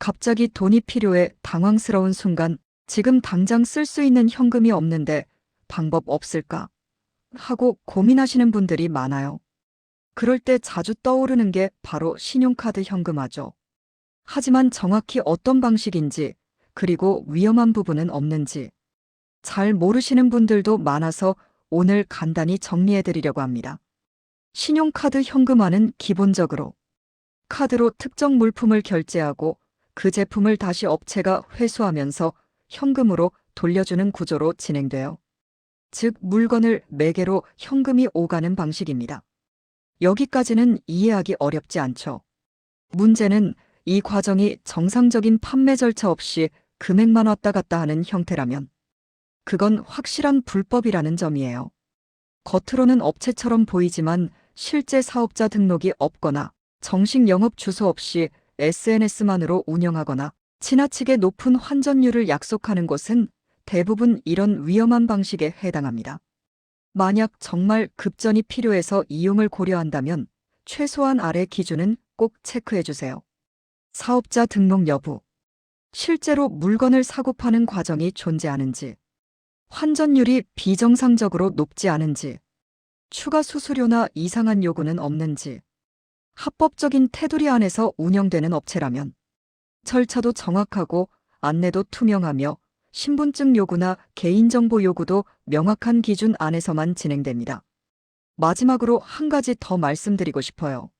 갑자기 돈이 필요해 당황스러운 순간 지금 당장 쓸 수 있는 현금이 없는데 방법 없을까? 하고 고민하시는 분들이 많아요. 그럴 때 자주 떠오르는 게 바로 신용카드 현금화죠. 하지만 정확히 어떤 방식인지, 그리고 위험한 부분은 없는지 잘 모르시는 분들도 많아서 오늘 간단히 정리해 드리려고 합니다. 신용카드 현금화는 기본적으로 카드로 특정 물품을 결제하고 그 제품을 다시 업체가 회수하면서 현금으로 돌려주는 구조로 진행돼요. 즉, 물건을 매개로 현금이 오가는 방식입니다. 여기까지는 이해하기 어렵지 않죠. 문제는 이 과정이 정상적인 판매 절차 없이 금액만 왔다 갔다 하는 형태라면 그건 확실한 불법이라는 점이에요. 겉으로는 업체처럼 보이지만 실제 사업자 등록이 없거나 정식 영업 주소 없이 SNS만으로 운영하거나 지나치게 높은 환전율을 약속하는 곳은 대부분 이런 위험한 방식에 해당합니다. 만약 정말 급전이 필요해서 이용을 고려한다면 최소한 아래 기준은 꼭 체크해 주세요. 사업자 등록 여부. 실제로 물건을 사고 파는 과정이 존재하는지. 환전율이 비정상적으로 높지 않은지. 추가 수수료나 이상한 요구는 없는지. 합법적인 테두리 안에서 운영되는 업체라면 절차도 정확하고 안내도 투명하며 신분증 요구나 개인정보 요구도 명확한 기준 안에서만 진행됩니다. 마지막으로 한 가지 더 말씀드리고 싶어요.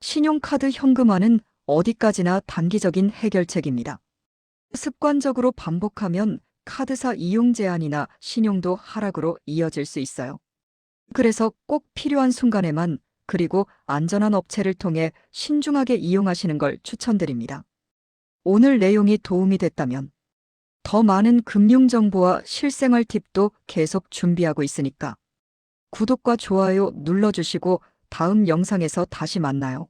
신용카드 현금화는 어디까지나 단기적인 해결책입니다. 습관적으로 반복하면 카드사 이용 제한이나 신용도 하락으로 이어질 수 있어요. 그래서 꼭 필요한 순간에만 그리고 안전한 업체를 통해 신중하게 이용하시는 걸 추천드립니다. 오늘 내용이 도움이 됐다면 더 많은 금융 정보와 실생활 팁도 계속 준비하고 있으니까 구독과 좋아요 눌러주시고 다음 영상에서 다시 만나요.